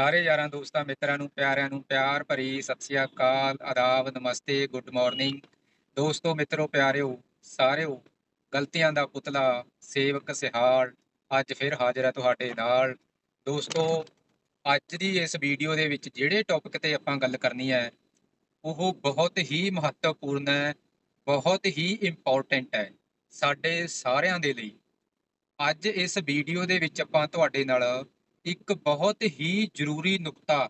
ਸਾਰੇ ਯਾਰਾਂ ਦੋਸਤਾਂ, ਮਿੱਤਰਾਂ ਨੂੰ, ਪਿਆਰਿਆਂ ਨੂੰ ਪਿਆਰ ਭਰੀ ਸਤਿ ਸ੍ਰੀ ਅਕਾਲ, ਆਦਾਬ, ਨਮਸਤੇ, ਗੁੱਡ ਮਾਰਨਿੰਗ। ਦੋਸਤੋ, ਮਿੱਤਰੋ, ਪਿਆਰਿਓ, ਸਾਰਿਓ, ਗਲਤੀਆਂ ਦਾ ਪੁਤਲਾ, ਸੇਵਕ ਸਿਹਾਲ ਅੱਜ ਫਿਰ ਹਾਜ਼ਰ ਹੈ ਤੁਹਾਡੇ ਨਾਲ। ਦੋਸਤੋ, ਅੱਜ ਦੀ ਇਸ ਵੀਡੀਓ ਦੇ ਵਿੱਚ ਜਿਹੜੇ ਟੌਪਿਕ ਤੇ ਆਪਾਂ ਗੱਲ ਕਰਨੀ ਹੈ, ਉਹ ਬਹੁਤ ਹੀ ਮਹੱਤਵਪੂਰਨ ਹੈ, ਬਹੁਤ ਹੀ ਇੰਪੋਰਟੈਂਟ ਹੈ ਸਾਡੇ ਸਾਰਿਆਂ ਦੇ ਲਈ। ਅੱਜ ਇਸ ਵੀਡੀਓ ਦੇ ਵਿੱਚ ਆਪਾਂ ਤੁਹਾਡੇ ਨਾਲ ਇੱਕ ਬਹੁਤ ਹੀ ਜ਼ਰੂਰੀ ਨੁਕਤਾ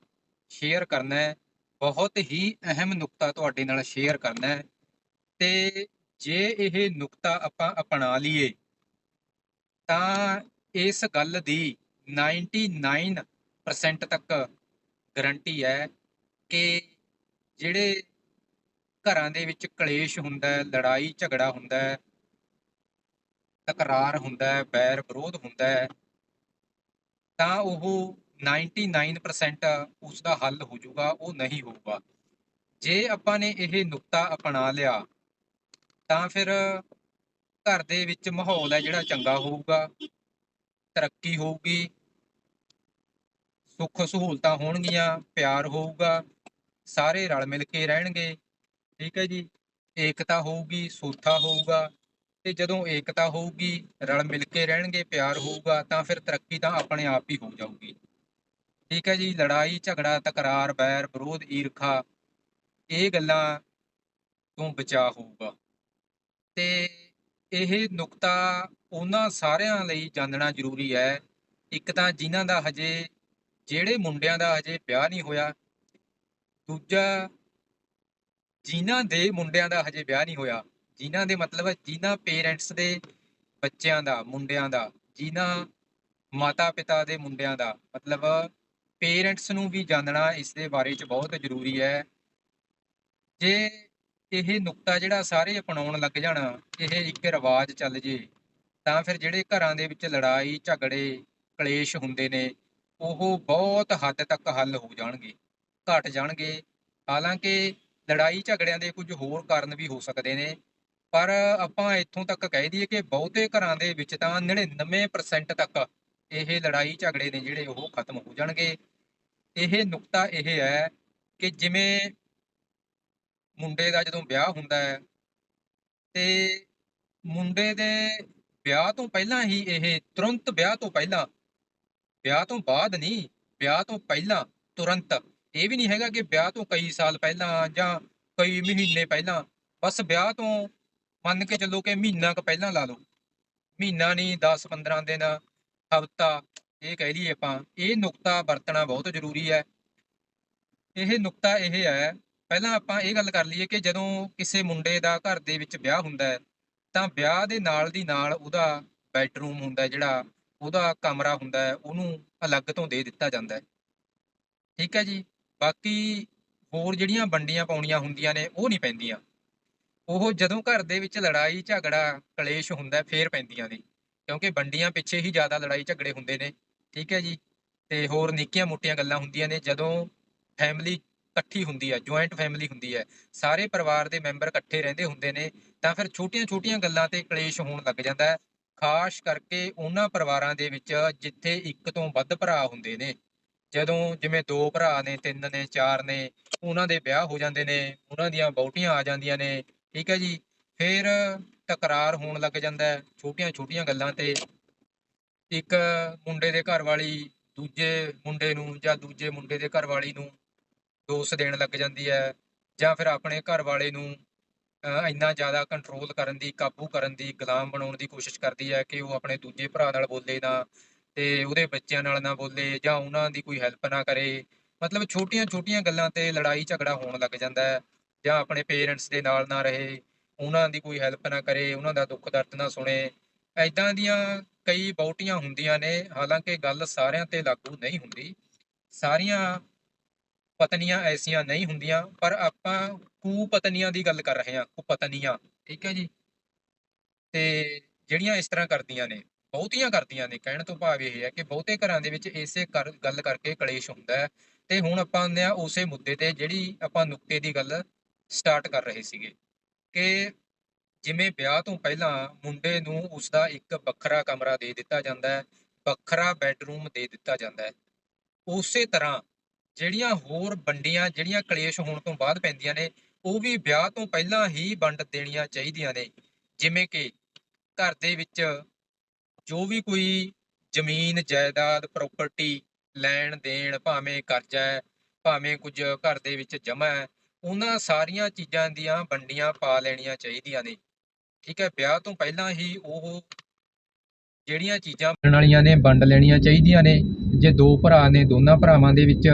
ਸ਼ੇਅਰ ਕਰਨਾ ਹੈ, ਬਹੁਤ ਹੀ ਅਹਿਮ ਨੁਕਤਾ ਤੁਹਾਡੇ ਨਾਲ ਸ਼ੇਅਰ ਕਰਨਾ ਹੈ। ਤੇ ਜੇ ਇਹ ਨੁਕਤਾ ਆਪਾਂ ਅਪਣਾ ਲਈਏ, ਤਾਂ ਇਸ ਗੱਲ ਦੀ 99% ਤੱਕ ਗਰੰਟੀ ਹੈ ਕਿ ਜਿਹੜੇ ਘਰਾਂ ਦੇ ਵਿੱਚ ਕਲੇਸ਼ ਹੁੰਦਾ ਹੈ, ਲੜਾਈ ਝਗੜਾ ਹੁੰਦਾ ਹੈ, ਤਕਰਾਰ ਹੁੰਦਾ ਹੈ ਬੈਰ ਵਿਰੋਧ ਹੁੰਦਾ ਹੈ ਤਾਂ ਉਹ 99% ਉਸ ਦਾ ਹੱਲ ਹੋ ਜਾਊਗਾ, ਉਹ ਨਹੀਂ ਹੋਊਗਾ। ਜੇ ਆਪਾਂ ਨੇ ਇਹ ਨੁਕਤਾ ਅਪਣਾ ਲਿਆ, ਤਾਂ ਫਿਰ ਘਰ ਦੇ ਵਿੱਚ ਮਾਹੌਲ ਹੈ ਜਿਹੜਾ ਚੰਗਾ ਹੋਊਗਾ, ਤਰੱਕੀ ਹੋਊਗੀ, ਸੁੱਖ ਸਹੂਲਤਾਂ ਹੋਣਗੀਆਂ, ਪਿਆਰ ਹੋਊਗਾ, ਸਾਰੇ ਰਲ ਮਿਲ ਕੇ ਰਹਿਣਗੇ। ਠੀਕ ਹੈ ਜੀ? ਏਕਤਾ ਹੋਊਗੀ ਸੋਠਾ ਹੋਊਗਾ ਤੇ ਜਦੋਂ ਏਕਤਾ ਹੋਊਗੀ, ਰਲ ਮਿਲ ਕੇ ਰਹਿਣਗੇ, ਪਿਆਰ ਹੋਊਗਾ, ਤਾਂ ਫਿਰ ਤਰੱਕੀ ਤਾਂ ਆਪਣੇ ਆਪ ਹੀ ਹੋ ਜਾਊਗੀ। ਠੀਕ ਹੈ ਜੀ, ਲੜਾਈ, ਝਗੜਾ, ਤਕਰਾਰ ਬੈਰ ਵਿਰੋਧ, ਈਰਖਾ, ਇਹ ਗੱਲਾਂ ਤੋਂ ਬਚਾ ਹੋਊਗਾ। ਤੇ ਇਹ ਨੁਕਤਾ ਉਹਨਾਂ ਸਾਰਿਆਂ ਲਈ ਜਾਣਨਾ ਜ਼ਰੂਰੀ ਹੈ। ਇੱਕ ਤਾਂ ਜਿਨ੍ਹਾਂ ਦਾ ਹਜੇ, ਜਿਹੜੇ ਮੁੰਡਿਆਂ ਦਾ ਹਜੇ ਵਿਆਹ ਨਹੀਂ ਹੋਇਆ, ਦੂਜਾ, ਜਿਨ੍ਹਾਂ ਦੇ ਮੁੰਡਿਆਂ ਦਾ ਹਜੇ ਵਿਆਹ ਨਹੀਂ ਹੋਇਆ ਜਿਨ੍ਹਾਂ ਦੇ ਮਤਲਬ ਹੈ, ਜਿਨ੍ਹਾਂ ਪੇਰੈਂਟਸ ਦੇ ਬੱਚਿਆਂ ਦਾ, ਮੁੰਡਿਆਂ ਦਾ, ਜਿਨ੍ਹਾਂ ਮਾਤਾ ਪਿਤਾ ਦੇ ਮੁੰਡਿਆਂ ਦਾ, ਮਤਲਬ ਪੇਰੈਂਟਸ ਨੂੰ ਵੀ ਜਾਣਨਾ ਇਸ ਦੇ ਬਾਰੇ ਚ ਬਹੁਤ ਜ਼ਰੂਰੀ ਹੈ। ਜੇ ਇਹ ਨੁਕਤਾ ਜਿਹੜਾ ਸਾਰੇ ਅਪਣਾਉਣ ਲੱਗ ਜਾਣ, ਇਹ ਇੱਕ ਰਿਵਾਜ ਚੱਲ ਜੇ, ਤਾਂ ਫਿਰ ਜਿਹੜੇ ਘਰਾਂ ਦੇ ਵਿੱਚ ਲੜਾਈ, ਝਗੜੇ, ਕਲੇਸ਼ ਹੁੰਦੇ ਨੇ, ਉਹ ਬਹੁਤ ਹੱਦ ਤੱਕ ਹੱਲ ਹੋ ਜਾਣਗੇ, ਘਟ ਜਾਣਗੇ। ਹਾਲਾਂਕਿ ਲੜਾਈ ਝਗੜਿਆਂ ਦੇ ਕੁਝ ਹੋਰ ਕਾਰਨ ਵੀ ਹੋ ਸਕਦੇ ਨੇ ਪਰ ਆਪਾਂ ਇੱਥੋਂ ਤੱਕ ਕਹਿ ਦਈਏ ਕਿ ਬਹੁਤੇ ਘਰਾਂ ਦੇ ਵਿੱਚ ਤਾਂ 99% ਤੱਕ ਇਹ ਲੜਾਈ ਝਗੜੇ ਨੇ ਜਿਹੜੇ ਉਹ ਖਤਮ ਹੋ ਜਾਣਗੇ। ਇਹ ਨੁਕਤਾ ਇਹ ਹੈ ਕਿ ਜਿਵੇਂ ਮੁੰਡੇ ਦਾ ਜਦੋਂ ਵਿਆਹ ਹੁੰਦਾ ਹੈ ਤੇ ਮੁੰਡੇ ਦੇ ਵਿਆਹ ਤੋਂ ਪਹਿਲਾਂ ਹੀ ਇਹ ਤੁਰੰਤ ਵਿਆਹ ਤੋਂ ਪਹਿਲਾਂ, ਵਿਆਹ ਤੋਂ ਬਾਅਦ ਨਹੀਂ, ਵਿਆਹ ਤੋਂ ਪਹਿਲਾਂ ਤੁਰੰਤ, ਇਹ ਵੀ ਨਹੀਂ ਹੈਗਾ ਕਿ ਵਿਆਹ ਤੋਂ ਕਈ ਸਾਲ ਪਹਿਲਾਂ ਜਾਂ ਕਈ ਮਹੀਨੇ ਪਹਿਲਾਂ, ਬਸ ਵਿਆਹ ਤੋਂ ਮੰਨ ਕੇ ਚੱਲੋ ਕਿ ਮਹੀਨਾ ਕੁ ਪਹਿਲਾਂ ਲਾ ਲਓ। ਮਹੀਨਾ ਨਹੀਂ 10 15 ਦਿਨ, ਹਫਤਾ, ਇਹ ਕਹਿ ਲਈਏ ਆਪਾਂ, ਇਹ ਨੁਕਤਾ ਵਰਤਣਾ ਬਹੁਤ ਜ਼ਰੂਰੀ ਹੈ। ਇਹ ਨੁਕਤਾ ਇਹ ਹੈ, ਪਹਿਲਾਂ ਆਪਾਂ ਇਹ ਗੱਲ ਕਰ ਲਈਏ ਕਿ ਜਦੋਂ ਕਿਸੇ ਮੁੰਡੇ ਦਾ ਘਰ ਦੇ ਵਿੱਚ ਵਿਆਹ ਹੁੰਦਾ ਹੈ, ਤਾਂ ਵਿਆਹ ਦੇ ਨਾਲ ਦੀ ਨਾਲ ਉਹਦਾ ਬੈੱਡਰੂਮ ਹੁੰਦਾ ਜਿਹੜਾ, ਉਹਦਾ ਕਮਰਾ ਹੁੰਦਾ ਹੈ, ਉਹਨੂੰ ਅਲੱਗ ਤੋਂ ਦੇ ਦਿੱਤਾ ਜਾਂਦਾ ਹੈ। ਠੀਕ ਹੈ ਜੀ? ਬਾਕੀ ਹੋਰ ਜਿਹੜੀਆਂ ਵੰਡੀਆਂ ਪਾਉਣੀਆਂ ਹੁੰਦੀਆਂ ਨੇ, ਉਹ ਨਹੀਂ ਪੈਂਦੀਆਂ। ਉਹ ਜਦੋਂ ਘਰ ਦੇ ਵਿੱਚ ਲੜਾਈ, ਝਗੜਾ, ਕਲੇਸ਼ ਹੁੰਦਾ ਫੇਰ ਪੈਂਦੀਆਂ ਨੇ। ਕਿਉਂਕਿ ਵੰਡੀਆਂ ਪਿੱਛੇ ਹੀ ਜ਼ਿਆਦਾ ਲੜਾਈ, ਝਗੜੇ ਹੁੰਦੇ ਨੇ। ਠੀਕ ਹੈ ਜੀ? ਤੇ ਹੋਰ ਨਿੱਕੀਆਂ ਮੋਟੀਆਂ ਗੱਲਾਂ ਹੁੰਦੀਆਂ ਨੇ। ਜਦੋਂ ਫੈਮਿਲੀ ਇਕੱਠੀ ਹੁੰਦੀ ਹੈ ਜੁਆਇੰਟ ਫੈਮਿਲੀ ਹੁੰਦੀ ਹੈ, ਸਾਰੇ ਪਰਿਵਾਰ ਦੇ ਮੈਂਬਰ ਇਕੱਠੇ ਰਹਿੰਦੇ ਹੁੰਦੇ ਨੇ, ਤਾਂ ਫਿਰ ਛੋਟੀਆਂ-ਛੋਟੀਆਂ ਗੱਲਾਂ ਤੇ ਕਲੇਸ਼ ਹੋਣ ਲੱਗ ਜਾਂਦਾ ਹੈ। ਖਾਸ ਕਰਕੇ ਉਹਨਾਂ ਪਰਿਵਾਰਾਂ ਦੇ ਵਿੱਚ ਜਿੱਥੇ ਇੱਕ ਤੋਂ ਵੱਧ ਭਰਾ ਹੁੰਦੇ ਨੇ। ਜਦੋਂ ਜਿਵੇਂ ਦੋ ਭਰਾ ਨੇ, ਤਿੰਨ ਨੇ, ਚਾਰ ਨੇ, ਉਹਨਾਂ ਦੇ ਵਿਆਹ ਹੋ ਜਾਂਦੇ ਨੇ, ਉਹਨਾਂ ਦੀਆਂ ਬਹੁਟੀਆਂ ਆ ਜਾਂਦੀਆਂ ਨੇ ਠੀਕ ਹੈ ਜੀ। ਫਿਰ ਤਕਰਾਰ ਹੋਣ ਲੱਗ ਜਾਂਦਾ ਛੋਟੀਆਂ-ਛੋਟੀਆਂ ਗੱਲਾਂ ਤੇ। ਇੱਕ ਮੁੰਡੇ ਦੇ ਘਰ ਵਾਲੀ ਦੂਜੇ ਮੁੰਡੇ ਨੂੰ ਜਾਂ ਦੂਜੇ ਮੁੰਡੇ ਦੇ ਘਰ ਵਾਲੀ ਨੂੰ ਦੋਸ਼ ਦੇਣ ਲੱਗ ਜਾਂਦੀ ਹੈ ਜਾਂ ਫਿਰ ਆਪਣੇ ਘਰ ਵਾਲੇ ਨੂੰ ਇੰਨਾ ਜ਼ਿਆਦਾ ਕੰਟਰੋਲ ਕਰਨ ਦੀ, ਕਾਬੂ ਕਰਨ ਦੀ, ਗੁਲਾਮ ਬਣਾਉਣ ਦੀ ਕੋਸ਼ਿਸ਼ ਕਰਦੀ ਹੈ ਕਿ ਉਹ ਆਪਣੇ ਦੂਜੇ ਭਰਾ ਨਾਲ ਬੋਲੇ ਨਾ ਤੇ ਉਹਦੇ ਬੱਚਿਆਂ ਨਾਲ ਨਾ ਬੋਲੇ ਜਾਂ ਉਹਨਾਂ ਦੀ ਕੋਈ ਹੈਲਪ ਨਾ ਕਰੇ। ਮਤਲਬ ਛੋਟੀਆਂ-ਛੋਟੀਆਂ ਗੱਲਾਂ ਤੇ ਲੜਾਈ ਝਗੜਾ ਹੋਣ ਲੱਗ ਜਾਂਦਾ ਹੈ। ਜਾਂ ਆਪਣੇ ਪੇਰੈਂਟਸ ਦੇ ਨਾਲ ਨਾ ਰਹੇ, ਉਹਨਾਂ ਦੀ ਕੋਈ ਹੈਲਪ ਨਾ ਕਰੇ, ਉਹਨਾਂ ਦਾ ਦੁੱਖ ਦਰਦ ਨਾ ਸੁਣੇ ਐਦਾਂ ਦੀਆਂ ਕਈ ਬਹੁਟੀਆਂ ਹੁੰਦੀਆਂ ਨੇ, ਹਾਲਾਂਕਿ ਗੱਲ ਸਾਰਿਆਂ ਤੇ ਲਾਗੂ ਨਹੀਂ ਹੁੰਦੀ, ਸਾਰੀਆਂ ਪਤਨੀਆਂ ਐਸੀਆਂ ਨਹੀਂ ਹੁੰਦੀਆਂ, ਪਰ ਆਪਾਂ ਕੁ ਪਤਨੀਆਂ ਦੀ ਗੱਲ ਕਰ ਰਹੇ ਹਾਂ, ਕੁ ਪਤਨੀਆਂ, ਠੀਕ ਹੈ ਜੀ? ਤੇ ਜਿਹੜੀਆਂ ਇਸ ਤਰ੍ਹਾਂ ਕਰਦੀਆਂ ਨੇ, ਬਹੁਤੀਆਂ ਕਰਦੀਆਂ ਨੇ, ਕਹਿਣ ਤੋਂ ਭਾਵ ਇਹ ਹੈ ਕਿ ਬਹੁਤੇ ਘਰਾਂ ਦੇ ਵਿੱਚ ਇਸੇ ਕਰ- ਗੱਲ ਕਰਕੇ ਕਲੇਸ਼ ਹੁੰਦਾ ਹੈ, ਤੇ ਹੁਣ ਆਪਾਂ ਆਉਂਦੇ ਆ ਉਸੇ ਮੁੱਦੇ ਤੇ, ਜਿਹੜੀ ਆਪਾਂ ਨੁਕਤੇ ਦੀ ਗੱਲ ਸਟਾਰਟ ਕਰ ਰਹੇ ਸੀਗੇ ਕਿ ਜਿਵੇਂ ਵਿਆਹ ਤੋਂ ਪਹਿਲਾਂ ਮੁੰਡੇ ਨੂੰ ਉਸਦਾ ਇੱਕ ਵੱਖਰਾ ਕਮਰਾ ਦੇ ਦਿੱਤਾ ਜਾਂਦਾ ਹੈ, ਵੱਖਰਾ ਬੈੱਡਰੂਮ ਦੇ ਦਿੱਤਾ ਜਾਂਦਾ ਹੈ। ਉਸੇ ਤਰ੍ਹਾਂ ਜਿਹੜੀਆਂ ਹੋਰ ਵੰਡੀਆਂ, ਜਿਹੜੀਆਂ ਕਲੇਸ਼ ਹੋਣ ਤੋਂ ਬਾਅਦ ਪੈਂਦੀਆਂ ਨੇ, ਉਹ ਵੀ ਵਿਆਹ ਤੋਂ ਪਹਿਲਾਂ ਹੀ ਵੰਡ ਦੇਣੀਆਂ ਚਾਹੀਦੀਆਂ ਨੇ। ਜਿਵੇਂ ਕਿ ਘਰ ਦੇ ਵਿੱਚ ਜੋ ਵੀ ਕੋਈ ਜ਼ਮੀਨ, ਜਾਇਦਾਦ ਪ੍ਰਾਪਰਟੀ ਲੈਣ ਦੇਣ, ਭਾਵੇਂ ਕਰਜ਼ਾ ਹੈ, ਭਾਵੇਂ ਕੁਝ ਘਰ ਦੇ ਵਿੱਚ ਜਮ੍ਹਾਂ ਹੈ ਉਹਨਾਂ ਸਾਰੀਆਂ ਚੀਜ਼ਾਂ ਦੀਆਂ ਵੰਡੀਆਂ ਪਾ ਲੈਣੀਆਂ ਚਾਹੀਦੀਆਂ ਨੇ। ਠੀਕ ਹੈ, ਵਿਆਹ ਤੋਂ ਪਹਿਲਾਂ ਹੀ ਉਹ ਜਿਹੜੀਆਂ ਚੀਜ਼ਾਂ ਬਣਨ ਵਾਲੀਆਂ ਨੇ, ਵੰਡ ਲੈਣੀਆਂ ਚਾਹੀਦੀਆਂ ਨੇ। ਜੇ ਦੋ ਭਰਾ ਨੇ, ਦੋਨਾਂ ਭਰਾਵਾਂ ਦੇ ਵਿੱਚ,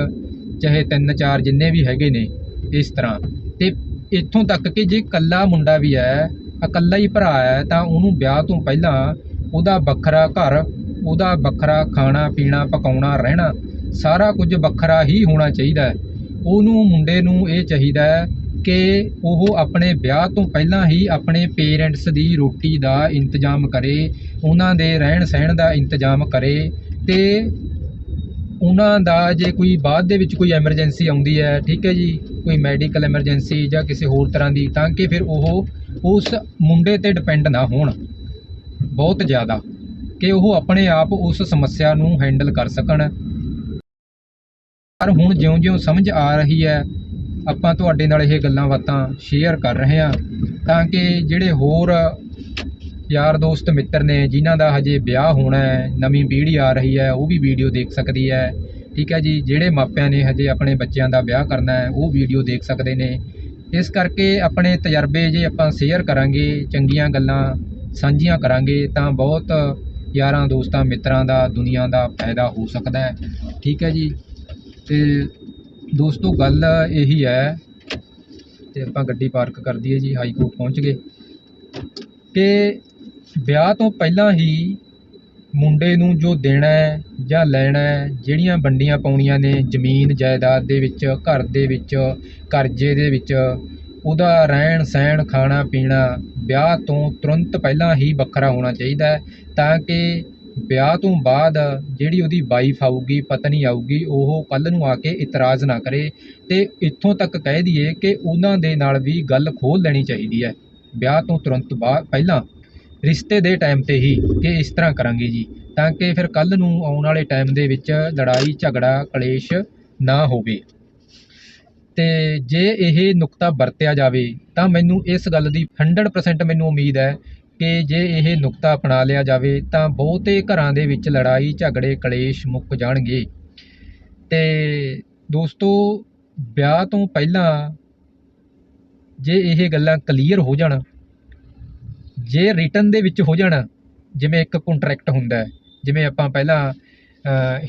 ਚਾਹੇ ਤਿੰਨ ਚਾਰ ਜਿੰਨੇ ਵੀ ਹੈਗੇ ਨੇ, ਇਸ ਤਰ੍ਹਾਂ। ਤੇ ਇੱਥੋਂ ਤੱਕ ਕਿ ਜੇ ਇਕੱਲਾ ਮੁੰਡਾ ਵੀ ਹੈ, ਇਕੱਲਾ ਹੀ ਭਰਾ ਹੈ, ਤਾਂ ਉਹਨੂੰ ਵਿਆਹ ਤੋਂ ਪਹਿਲਾਂ ਉਹਦਾ ਵੱਖਰਾ ਘਰ, ਉਹਦਾ ਵੱਖਰਾ ਖਾਣਾ ਪੀਣਾ ਪਕਾਉਣਾ, ਰਹਿਣਾ, ਸਾਰਾ ਕੁਝ ਵੱਖਰਾ ਹੀ ਹੋਣਾ ਚਾਹੀਦਾ ਹੈ। ਉਹਨੂੰ, ਮੁੰਡੇ ਨੂੰ ਇਹ ਚਾਹੀਦਾ ਹੈ ਕਿ ਉਹ ਆਪਣੇ ਵਿਆਹ ਤੋਂ ਪਹਿਲਾਂ ਹੀ ਆਪਣੇ ਪੇਰੈਂਟਸ ਦੀ ਰੋਟੀ ਦਾ ਇੰਤਜ਼ਾਮ ਕਰੇ, ਉਹਨਾਂ ਦੇ ਰਹਿਣ ਸਹਿਣ ਦਾ ਇੰਤਜ਼ਾਮ ਕਰੇ ਤੇ ਉਹਨਾਂ ਦਾ ਜੇ ਕੋਈ ਬਾਅਦ ਦੇ ਵਿੱਚ ਕੋਈ ਐਮਰਜੈਂਸੀ ਆਉਂਦੀ ਹੈ, ਠੀਕ ਹੈ ਜੀ, ਕੋਈ ਮੈਡੀਕਲ ਐਮਰਜੈਂਸੀ ਜਾਂ ਕਿਸੇ ਹੋਰ ਤਰ੍ਹਾਂ ਦੀ, ਤਾਂ ਕਿ ਫਿਰ ਉਹ ਉਸ ਮੁੰਡੇ ਤੇ ਡਿਪੈਂਡ ਨਾ ਹੋਣ, ਬਹੁਤ ਜ਼ਿਆਦਾ, ਕਿ ਉਹ ਆਪਣੇ ਆਪ ਉਸ ਸਮੱਸਿਆ ਨੂੰ ਹੈਂਡਲ ਕਰ ਸਕਣ। ਪਰ ਹੁਣ ਜਿਉਂ-ਜਿਉਂ ਸਮਝ ਆ ਰਹੀ ਹੈ, ਆਪਾਂ ਤੁਹਾਡੇ ਨਾਲ ਇਹ ਗੱਲਾਂ ਬਾਤਾਂ ਸ਼ੇਅਰ ਕਰ ਰਹੇ ਹਾਂ ਤਾਂ ਕਿ ਜਿਹੜੇ ਹੋਰ ਯਾਰ ਦੋਸਤ ਮਿੱਤਰ ਨੇ ਜਿਨ੍ਹਾਂ ਦਾ ਹਜੇ ਵਿਆਹ ਹੋਣਾ ਹੈ, ਨਵੀਂ ਪੀੜ੍ਹੀ ਆ ਰਹੀ ਹੈ, ਉਹ ਵੀ ਵੀਡੀਓ ਦੇਖ ਸਕਦੀ ਹੈ। ਠੀਕ ਹੈ ਜੀ, ਜਿਹੜੇ ਮਾਪਿਆਂ ਨੇ ਹਜੇ ਆਪਣੇ ਬੱਚਿਆਂ ਦਾ ਵਿਆਹ ਕਰਨਾ ਹੈ, ਉਹ ਵੀਡੀਓ ਦੇਖ ਸਕਦੇ ਨੇ। ਇਸ ਕਰਕੇ ਆਪਣੇ ਤਜਰਬੇ ਜੇ ਆਪਾਂ ਸ਼ੇਅਰ ਕਰਾਂਗੇ, ਚੰਗੀਆਂ ਗੱਲਾਂ ਸਾਂਝੀਆਂ ਕਰਾਂਗੇ, ਤਾਂ ਬਹੁਤ ਯਾਰਾਂ ਦੋਸਤਾਂ ਮਿੱਤਰਾਂ ਦਾ, ਦੁਨੀਆ ਦਾ ਫਾਇਦਾ ਹੋ ਸਕਦਾ ਹੈ। ਠੀਕ ਹੈ ਜੀ। ਤੇ ਦੋਸਤੋ ਗੱਲ ਇਹੀ ਹੈ ਅਤੇ ਆਪਾਂ ਗੱਡੀ ਪਾਰਕ ਕਰ ਦਈਏ ਜੀ, ਹਾਈ ਕੋਰਟ ਪਹੁੰਚ ਗਏ। ਕਿ ਵਿਆਹ ਤੋਂ ਪਹਿਲਾਂ ਹੀ ਮੁੰਡੇ ਨੂੰ ਜੋ ਦੇਣਾ ਹੈ ਜਾਂ ਲੈਣਾ ਹੈ, ਜਿਹੜੀਆਂ ਵੰਡੀਆਂ ਪਾਉਣੀਆਂ ਨੇ, ਜ਼ਮੀਨ, ਜਾਇਦਾਦ ਦੇ ਵਿੱਚ, ਘਰ ਦੇ ਵਿੱਚ, ਕਰਜ਼ੇ ਦੇ ਵਿੱਚ, ਉਹਦਾ ਰਹਿਣ ਸਹਿਣ, ਖਾਣਾ ਪੀਣਾ ਵਿਆਹ ਤੋਂ ਤੁਰੰਤ ਪਹਿਲਾਂ ਹੀ ਵੱਖਰਾ ਹੋਣਾ ਚਾਹੀਦਾ ਹੈ, ਤਾਂ ਕਿ ਵਿਆਹ ਤੋਂ ਬਾਅਦ ਜਿਹੜੀ ਉਹਦੀ ਵਾਈਫ ਆਊਗੀ, ਪਤਨੀ ਆਊਗੀ, ਉਹ ਕੱਲ੍ਹ ਨੂੰ ਆ ਕੇ ਇਤਰਾਜ਼ ਨਾ ਕਰੇ ਤੇ ਇੱਥੋਂ ਤੱਕ ਕਹਿ ਦਈਏ ਕਿ ਉਹਨਾਂ ਦੇ ਨਾਲ ਵੀ ਗੱਲ ਖੋਲ੍ਹ ਲੈਣੀ ਚਾਹੀਦੀ ਹੈ। ਵਿਆਹ ਤੋਂ ਤੁਰੰਤ ਬਾਅਦ ਪਹਿਲਾਂ ਰਿਸ਼ਤੇ ਦੇ ਟਾਈਮ ਤੇ ਹੀ ਕਿ ਇਸ ਤਰ੍ਹਾਂ ਕਰਾਂਗੇ ਜੀ, ਤਾਂ ਕਿ ਫਿਰ ਕੱਲ੍ਹ ਨੂੰ ਆਉਣ ਵਾਲੇ ਟਾਈਮ ਦੇ ਵਿੱਚ ਲੜਾਈ, ਝਗੜਾ, ਕਲੇਸ਼ ਨਾ ਹੋਵੇ। ਤੇ ਜੇ ਇਹ ਨੁਕਤਾ ਵਰਤਿਆ ਜਾਵੇ, ਤਾਂ ਮੈਨੂੰ ਇਸ ਗੱਲ ਦੀ 100% ਮੈਨੂੰ ਉਮੀਦ ਹੈ ਕਿ ਜੇ ਇਹ ਨੁਕਤਾ ਅਪਣਾ ਲਿਆ ਜਾਵੇ ਤਾਂ ਬਹੁਤੇ ਘਰਾਂ ਦੇ ਵਿੱਚ ਲੜਾਈ, ਝਗੜੇ, ਕਲੇਸ਼ ਮੁੱਕ ਜਾਣਗੇ। ਤੇ ਦੋਸਤੋ, ਵਿਆਹ ਤੋਂ ਪਹਿਲਾਂ ਜੇ ਇਹ ਗੱਲਾਂ ਕਲੀਅਰ ਹੋ ਜਾਣ, ਜੇ ਰਿਟਨ ਦੇ ਵਿੱਚ ਹੋ ਜਾਣ, ਜਿਵੇਂ ਇੱਕ ਕੰਟਰੈਕਟ ਹੁੰਦਾ ਹੈ, ਜਿਵੇਂ ਆਪਾਂ ਪਹਿਲਾਂ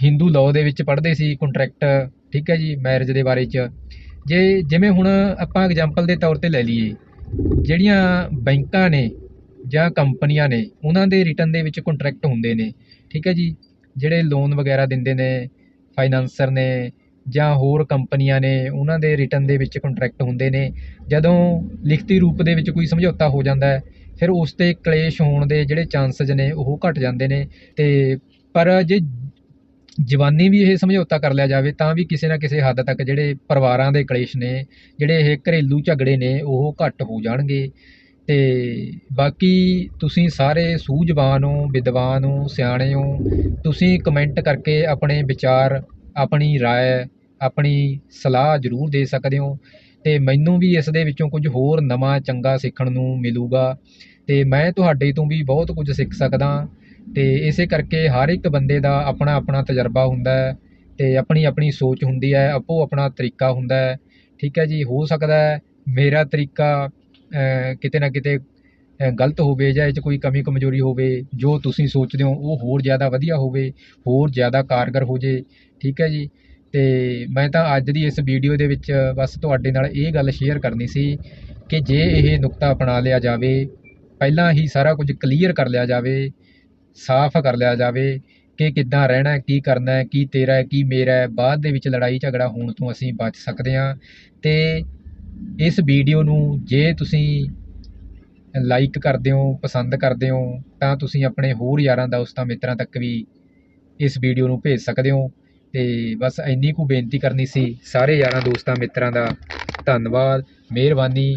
ਹਿੰਦੂ ਲਾਅ ਦੇ ਵਿੱਚ ਪੜ੍ਹਦੇ ਸੀ ਕੰਟਰੈਕਟ ਠੀਕ ਹੈ ਜੀ ਮੈਰਿਜ ਦੇ ਬਾਰੇ 'ਚ। ਜੇ ਜਿਵੇਂ ਹੁਣ ਆਪਾਂ ਐਗਜ਼ਾਮਪਲ ਦੇ ਤੌਰ ਤੇ ਲੈ ਲਈਏ, ਜਿਹੜੀਆਂ ਬੈਂਕਾਂ ਨੇ ਜਾਂ ਕੰਪਨੀਆਂ ਨੇ, ਉਹਨਾਂ ਦੇ ਰਿਟਨ ਦੇ ਵਿੱਚ ਕੰਟਰੈਕਟ ਹੁੰਦੇ ਨੇ, ਠੀਕ ਹੈ ਜੀ? ਜਿਹੜੇ ਲੋਨ ਵਗੈਰਾ ਦਿੰਦੇ ਨੇ ਫਾਈਨਾਂਸਰ ਨੇ ਜਾਂ ਹੋਰ ਕੰਪਨੀਆਂ ਨੇ, ਉਹਨਾਂ ਦੇ ਰਿਟਨ ਦੇ ਵਿੱਚ ਕੰਟਰੈਕਟ ਹੁੰਦੇ ਨੇ। ਜਦੋਂ ਲਿਖਤੀ ਰੂਪ ਦੇ ਵਿੱਚ ਕੋਈ ਸਮਝੌਤਾ ਹੋ ਜਾਂਦਾ ਹੈ, ਫਿਰ ਉਸ ਤੇ ਕਲੇਸ਼ ਹੋਣ ਦੇ ਜਿਹੜੇ ਚਾਂਸਸ ਨੇ, ਉਹ ਘਟ ਜਾਂਦੇ ਨੇ। ਤੇ ਪਰ ਜੇ ਜਵਾਨੀ ਵੀ ਇਹ ਸਮਝੌਤਾ ਕਰ ਲਿਆ ਜਾਵੇ, ਤਾਂ ਵੀ ਕਿਸੇ ਨਾ ਕਿਸੇ ਹੱਦ ਤੱਕ ਜਿਹੜੇ ਪਰਿਵਾਰਾਂ ਦੇ ਕਲੇਸ਼ ਨੇ, ਜਿਹੜੇ ਇਹ ਘਰੇਲੂ ਝਗੜੇ ਨੇ, ਉਹ ਘੱਟ ਹੋ ਜਾਣਗੇ। ਅਤੇ ਬਾਕੀ ਤੁਸੀਂ ਸਾਰੇ ਸੂਝਵਾਨ ਹੋ, ਵਿਦਵਾਨ ਹੋ, ਸਿਆਣੇ ਹੋ, ਤੁਸੀਂ ਕਮੈਂਟ ਕਰਕੇ ਆਪਣੇ ਵਿਚਾਰ, ਆਪਣੀ ਰਾਏ, ਆਪਣੀ ਸਲਾਹ ਜ਼ਰੂਰ ਦੇ ਸਕਦੇ ਹੋ ਅਤੇ ਮੈਨੂੰ ਵੀ ਇਸ ਦੇ ਵਿੱਚੋਂ ਕੁਝ ਹੋਰ ਨਵਾਂ ਚੰਗਾ ਸਿੱਖਣ ਨੂੰ ਮਿਲੇਗਾ ਅਤੇ ਮੈਂ ਤੁਹਾਡੇ ਤੋਂ ਵੀ ਬਹੁਤ ਕੁਝ ਸਿੱਖ ਸਕਦਾ ਅਤੇ ਇਸੇ ਕਰਕੇ ਹਰ ਇੱਕ ਬੰਦੇ ਦਾ ਆਪਣਾ ਆਪਣਾ ਤਜਰਬਾ ਹੁੰਦਾ ਅਤੇ ਆਪਣੀ ਆਪਣੀ ਸੋਚ ਹੁੰਦੀ ਹੈ ਆਪੋ ਆਪਣਾ ਤਰੀਕਾ ਹੁੰਦਾ ਠੀਕ ਹੈ ਜੀ, ਹੋ ਸਕਦਾ ਮੇਰਾ ਤਰੀਕਾ ਕਿਤੇ ਨਾ ਕਿਤੇ ਗਲਤ ਹੋਵੇ ਜਾਂ ਇਹ 'ਚ ਕੋਈ ਕਮੀ ਕਮਜ਼ੋਰੀ ਹੋਵੇ, ਜੋ ਤੁਸੀਂ ਸੋਚਦੇ ਹੋ ਉਹ ਹੋਰ ਜ਼ਿਆਦਾ ਵਧੀਆ ਹੋਵੇ, ਹੋਰ ਜ਼ਿਆਦਾ ਕਾਰਗਰ ਹੋ ਜੇ, ਠੀਕ ਹੈ ਜੀ? ਤੇ ਮੈਂ ਤਾਂ ਅੱਜ ਦੀ ਇਸ ਵੀਡੀਓ ਦੇ ਵਿੱਚ ਬਸ ਤੁਹਾਡੇ ਨਾਲ ਇਹ ਗੱਲ ਸ਼ੇਅਰ ਕਰਨੀ ਸੀ ਕਿ ਜੇ ਇਹ ਨੁਕਤਾ ਅਪਣਾ ਲਿਆ ਜਾਵੇ, ਪਹਿਲਾਂ ਹੀ ਸਾਰਾ ਕੁਝ ਕਲੀਅਰ ਕਰ ਲਿਆ ਜਾਵੇ, ਸਾਫ਼ ਕਰ ਲਿਆ ਜਾਵੇ ਕਿ ਕਿੱਦਾਂ ਰਹਿਣਾ ਕੀ ਕਰਨਾ ਕੀ ਤੇਰਾ ਕੀ ਮੇਰਾ ਬਾਅਦ ਦੇ ਵਿੱਚ ਲੜਾਈ ਝਗੜਾ ਹੋਣ ਤੋਂ ਅਸੀਂ ਬਚ ਸਕਦੇ ਹਾਂ। ਤੇ ਇਸ ਵੀਡੀਓ ਨੂੰ ਜੇ ਤੁਸੀਂ ਲਾਈਕ ਕਰਦੇ ਹੋ, ਪਸੰਦ ਕਰਦੇ ਹੋ, ਤਾਂ ਤੁਸੀਂ ਆਪਣੇ ਹੋਰ ਯਾਰਾਂ ਦੋਸਤਾਂ ਮਿੱਤਰਾਂ ਤੱਕ ਵੀ ਇਸ ਵੀਡੀਓ ਨੂੰ ਭੇਜ ਸਕਦੇ ਹੋ। ਤੇ ਬਸ ਇੰਨੀ ਕੁ ਬੇਨਤੀ ਕਰਨੀ ਸੀ, ਸਾਰੇ ਯਾਰਾਂ ਦੋਸਤਾਂ ਮਿੱਤਰਾਂ ਦਾ ਧੰਨਵਾਦ, ਮਿਹਰਬਾਨੀ।